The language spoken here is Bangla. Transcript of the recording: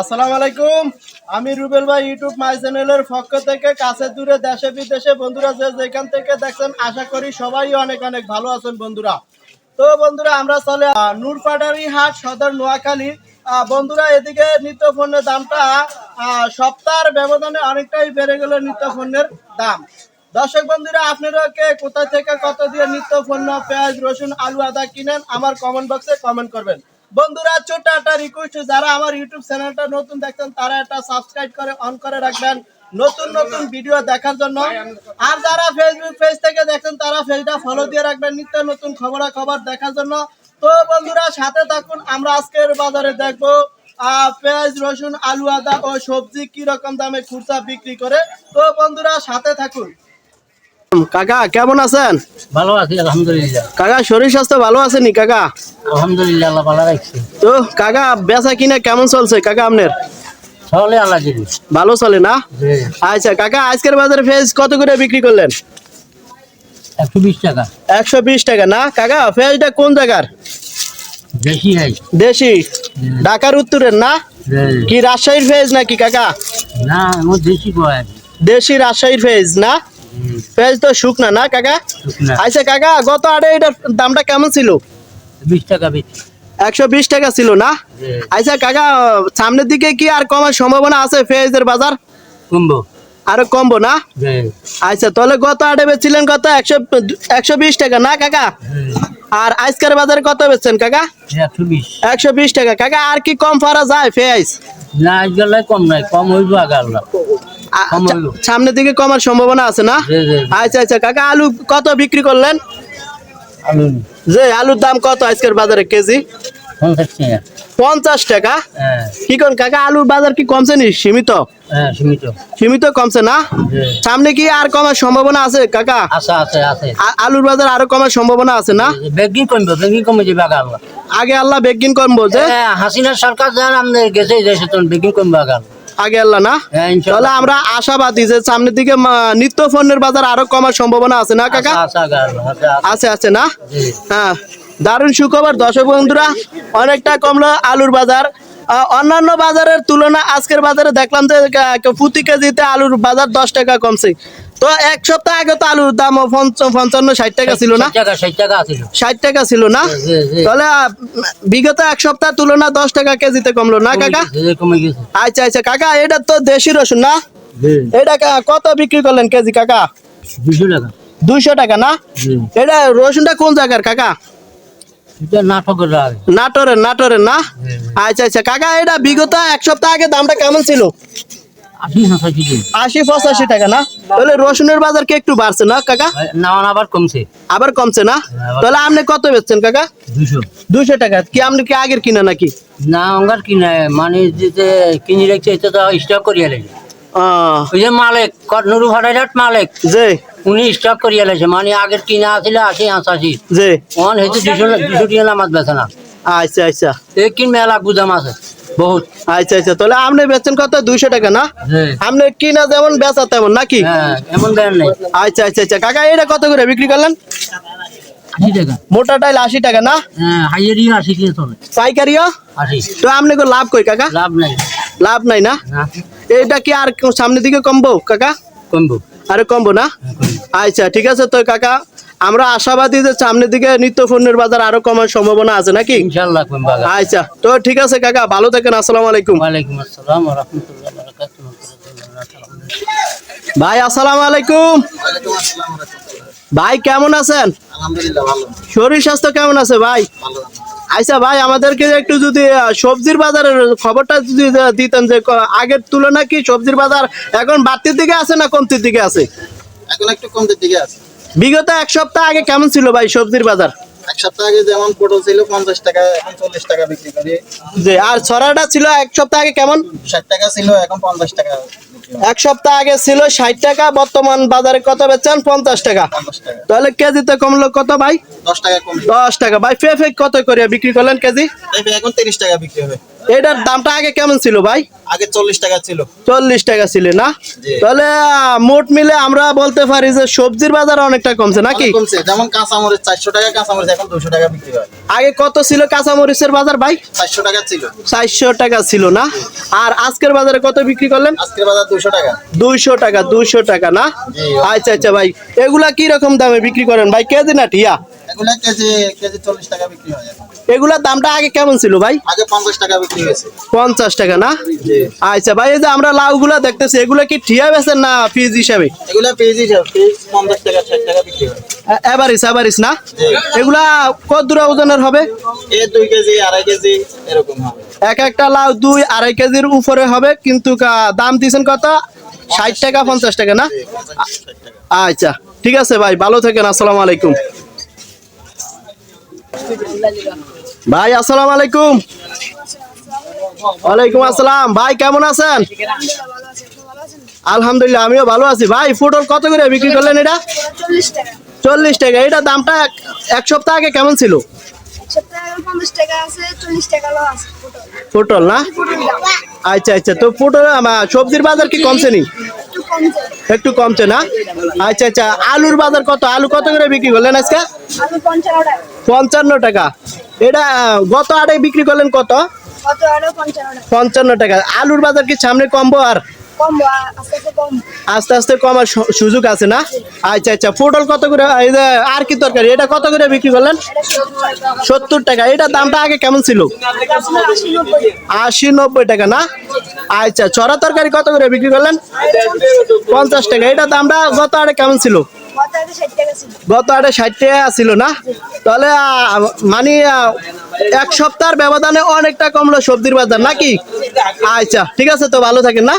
আসসালামু আলাইকুম। আমি রুবেল ভাই ইউটিউব মাই চ্যানেলের পক্ষ থেকে কাছে দূরে দেশে বিদেশে বন্ধুরা যে যেখান থেকে দেখছেন, আশা করি সবাই অনেক অনেক ভালো আছেন বন্ধুরা। তো বন্ধুরা, আমরা চলে নূরপাটারি হাট, সদর নোয়াখালী। বন্ধুরা, এদিকে নিত্য পণ্যের দামটা সপ্তাহের ব্যবধানে অনেকটাই বেড়ে গেল নিত্য পণ্যের দাম। দর্শক বন্ধুরা আপনারা কে কোথা থেকে কত দিয়ে নিত্য পণ্য, পেঁয়াজ, রসুন, আলু, আদা কিনেন, আমার কমেন্ট বক্সে কমেন্ট করবেন। বন্ধুরা, ছোট্ট একটা রিকোয়েস্ট যারা আমার ইউটিউব চ্যানেলটা নতুন দেখছেন, তারা একটা সাবস্ক্রাইব করে অন করে রাখবেন। নতুন নতুন ভিডিও দেখার জন্য। আর যারা ফেসবুক পেজ থেকে দেখছেন, তারা পেজটা ফলো দিয়ে রাখবেন, নিত্য নতুন খবরা খবর দেখার জন্য। তো বন্ধুরা, সাথে থাকুন, আমরা আজকের বাজারে দেখব পেঁয়াজ, রসুন, আলু, আদা ও সবজি কি রকম দামে খুচরা বিক্রি করে। তো বন্ধুরা, সাথে থাকুন। কাকা কেমন আছেন? ভালো আছি আলহামদুলিল্লাহ। কাকা শরীর স্বাস্থ্য ভালো আছেনি কাকা? আলহামদুলিল্লাহ আল্লাহ ভালো রাখছে। তো কাকা বেচা কিনা কেমন চলছে কাকা আপনার? তাহলে আল্লাহ ভালো চলে না? আচ্ছা কাকা আজকের বাজারে ফেজ কত করে বিক্রি করলেন? একশো বিশ টাকা। একশো বিশ টাকা না? কাকা ফেজটা কোন জায়গার? দেশি ঢাকার উত্তরের না? কি রাজশাহীর ফেজ নাকি কাকা? না দেশি দেশি রাজশাহীর ফেজ না? ফেজ তো শুকনা না কাকা? আচ্ছা কাকা গত আড়ে এটার দামটা কেমন ছিল? বিশ টাকা একশো বিশ টাকা ছিল না? আচ্ছা কাকা সামনের দিকে কি আর কমার সম্ভাবনা আছে ফেজের বাজার? কুম্ভ আরও কমবো না? আচ্ছা তাহলে গত আটে বেচছিলেন কত? একশো একশো বিশ টাকা না কাকা? আর আজকের বাজারে কত বেচছেন কাকা? একশো বিশ। টাকা। কাকা আর কি কম পারা যায় ফেয়াইস না আজকাল কম নাই কম হইব আগে কম। সামনের দিকে কমার সম্ভাবনা আছে না। আচ্ছা আচ্ছা কাকা আলু কত বিক্রি করলেন? যে আলুর দাম কত আজকের বাজারে কেজি? পঞ্চাশ টাকা। হ্যাঁ। কি কোন কাকা আলুর বাজার কি কমছে নি? সীমিত? হ্যাঁ সীমিত। কমছে না? সামনে কি আর কমার সম্ভাবনা আছে কাকা? আলুর বাজার আরও কমার সম্ভাবনা আছে না? বেগিন কমবে বেগিন কমে যাবে আগে আল্লাহ। আগে আল্লাহ বেগিন কমবো যে? হ্যাঁ, হাসিনা সরকার যান আমাদের গেছে বেগিন কমবে আগে আগে আল্লাহ না? হ্যাঁ তাহলে আমরা আশাবাদী যে সামনের দিকে নিত্য পণ্যের বাজার আরও কমার সম্ভাবনা আছে না কাকা? আছে আছে না? হ্যাঁ দারুণ সুখবর। দর্শক বন্ধুরা অনেকটা কমলো আলুর বাজার। অন্যান্য বাজারের তুলনা আজকের বাজারে দেখলাম যে প্রতি কেজিতে আলুর বাজার দশ টাকা কমছে। তো এক সপ্তাহ আগে তো আলুর দাম পঞ্চান্ন ষাট টাকা ছিল না? ষাট টাকা ছিল না। তাহলে বিগত এক সপ্তাহ তুলনা দশ টাকা কেজিতে কমলো না কাকা? আচ্ছা আচ্ছা কাকা এটা তো দেশি রসুন না? এটা কত বিক্রি করলেন কেজি কাকা? দুশো টাকা। দুইশো টাকা না? এটা রসুনটা কোন জায়গার কাকা? নাটোরের নাটোরের না? আচ্ছা আচ্ছা। কাকা এটা বিগত এক সপ্তাহ আগে দামটা কেমন ছিল? আশি পঁচাশি টাকা না? তাহলে রসুনের বাজার কি একটু বাড়ছে না কাকা? আবার কমছে। আবার কমছে না? তাহলে আপনি কত বেচছেন কাকা? দুশো টাকা। কি আপনি কি আগের কিনা নাকি? না অঙ্গার কিনে। মানে যেতে কিনে রেখেছে এটা তো স্টক করিয়া লাগে ওই যে মালিক নুরু ভাড়াইরাট মালিক। যে। উনি স্টক করিয়া লাগছে। মানে আগের কিনা আছিল আশি হাসাশি যে ওখান হয়েছে দুশো দুশো টিয়া নামাজ বেছে না। আচ্ছা আচ্ছা। এই কিন মেলা গুদাম আছে বহুত। আচ্ছা আচ্ছা। তাহলে আপনি বেচছেন কত? দুইশো টাকা না? আপনি কিনা যেমন বেচা তেমন নাকি? হ্যাঁ এমন দেন নেই। আচ্ছা আচ্ছা আচ্ছা। কাকা এটা কত করে বিক্রি করলেন? মোটা ডাইল আশি টাকা না? হ্যাঁ হাইয়ারি আশি কিনে চলে। পাইকারিও? আশি। তো আপনি লাভ কই কাকা? লাভ নাই। লাভ নাই না? না। এটা কি আর সামনের দিকে কমবো কাকা? কমবো। আরে কমবো না? আচ্ছা ঠিক আছে তো কাকা। আমরা আশাবাদী যে সামনের দিকে নিত্য পণ্যের বাজার আরও কমার সম্ভাবনা আছে নাকি? আচ্ছা তো ঠিক আছে কাকা ভালো থাকেন আসসালামু আলাইকুম। ওয়ালাইকুম আসসালাম রহমতুল্লাহ বারাকাতুহু ভাই আসসালামু আলাইকুম। ভাই কেমন আছেন? আলহামদুলিল্লাহ ভালো। শরীর স্বাস্থ্য কেমন আছে ভাই? ভালো। আচ্ছা ভাই আমাদেরকে একটু যদি সবজির বাজারের খবরটা যদি দিতেন যে আগের তুলনা কি সবজির বাজার এখন বাড়তির দিকে আছে না কমতির দিকে আছে? এখন একটু কমতে দিকে আছে। বিগত এক সপ্তাহ আগে কেমন ছিল ভাই সবজির বাজার? এক সপ্তাহ আগে যেমন পটল ছিল পঞ্চাশ টাকা এখন চল্লিশ টাকা বিক্রি করি। যে আর ছড়াটা ছিল এক সপ্তাহ আগে কেমন? ষাট টাকা ছিল এখন পঞ্চাশ টাকা এক সপ্তাহ আগে ছিল ষাট টাকা বর্তমান বাজারে কত বেচছেন? পঞ্চাশ টাকা। তাহলে কেজিতে কমলো কত ভাই? দশ টাকা কম দশ টাকা। ভাই ফে ফে কত করে বিক্রি করলেন কেজি? এখন তিরিশ টাকা বিক্রি হবে। এটার দামটা আগে কেমন ছিল ভাই? আগে চল্লিশ টাকা ছিল। চল্লিশ টাকা ছিল না? তাহলে মোট মিলে আমরা বলতে পারি যে সবজির বাজার অনেকটা কমছে নাকি? কমছে যেমন কাঁচামরিচ চারশো টাকা কাঁচামরিচ এখন দুশো টাকা বিক্রি হয়। আগে কত ছিল কাঁচামরিচের বাজার ভাই? চারশো টাকা ছিল। চারশো টাকা ছিল না? আর আজকের বাজারে কত বিক্রি করলেন? আজকের বাজার দুশো টাকা। দুইশো টাকা দুইশো টাকা না? আচ্ছা আচ্ছা ভাই এগুলা কি রকম দামে বিক্রি করেন ভাই? কেজি না ঠিয়া? এগুলা কেজি কেজি চল্লিশ টাকা বিক্রি হয়। এগুলার দামটা আগে কেমন ছিল ভাই? আগে পঞ্চাশ টাকা বিক্রি হয়েছে। পঞ্চাশ টাকা না? জি। আচ্ছা ভাই এই যে আমরা লাউগুলা দেখতেছি এগুলা কি ঠিয়া বেছেন না পিস হিসাবে? এগুলা পেজ হিসাব পেজ পঞ্চাশ টাকা ষাট টাকা বিক্রি হয়। এভারিস এভারিস না? এগুলা কত দূর ওজনের হবে? এ দুই কেজি আড়াই কেজি এরকম হবে। এক একটা লাউ দুই আড়াই কেজির উপরে হবে কিন্তু দাম দিয়েছেন কত? ষাট টাকা পঞ্চাশ টাকা না? আচ্ছা ঠিক আছে ভাই ভালো থাকেন আসসালামু আলাইকুম। ভাই, আসসালামু আলাইকুম। ওয়ালাইকুম আসসালাম। ভাই, কেমন আছেন? আলহামদুলিল্লাহ, আমিও ভালো আছি। ভাই, পটল কত করে বিক্রি করলেন এটা? চল্লিশ টাকা। এটা দামটা এক- সপ্তাহ আগে কেমন ছিল? পটল না? আচ্ছা আচ্ছা। তো পটল সবজির বাজার কি কমছে নি? একটু কমছে না? আচ্ছা আচ্ছা আলুর বাজার কত? আলু কত করে বিক্রি করলেন আজকে? পঞ্চান্ন টাকা। এটা গত আড়াই বিক্রি করলেন কত? পঞ্চান্ন টাকা। আলুর বাজার কি সামনে কমবো আর? আস্তে আস্তে কম। আস্তে আস্তে কমার সুযোগ আছে না? আচ্ছা আচ্ছা পটল কত করে এই যে আর কি তরকারি এটা কত করে বিক্রি করলেন? সত্তর টাকা এটা দামটা আগে কেমন ছিল? আশি নব্বই টাকা না? আচ্ছা চড়া তরকারি কত করে বিক্রি করলেন? পঞ্চাশ টাকা এটা দামটা গত আড়ে কেমন ছিল? গত আড়ে ষাট টাকা ছিল। না? তাহলে মানে এক সপ্তাহের ব্যবধানে অনেকটা কমলো সবজির বাজার নাকি? আচ্ছা ঠিক আছে তো ভালো থাকেন না?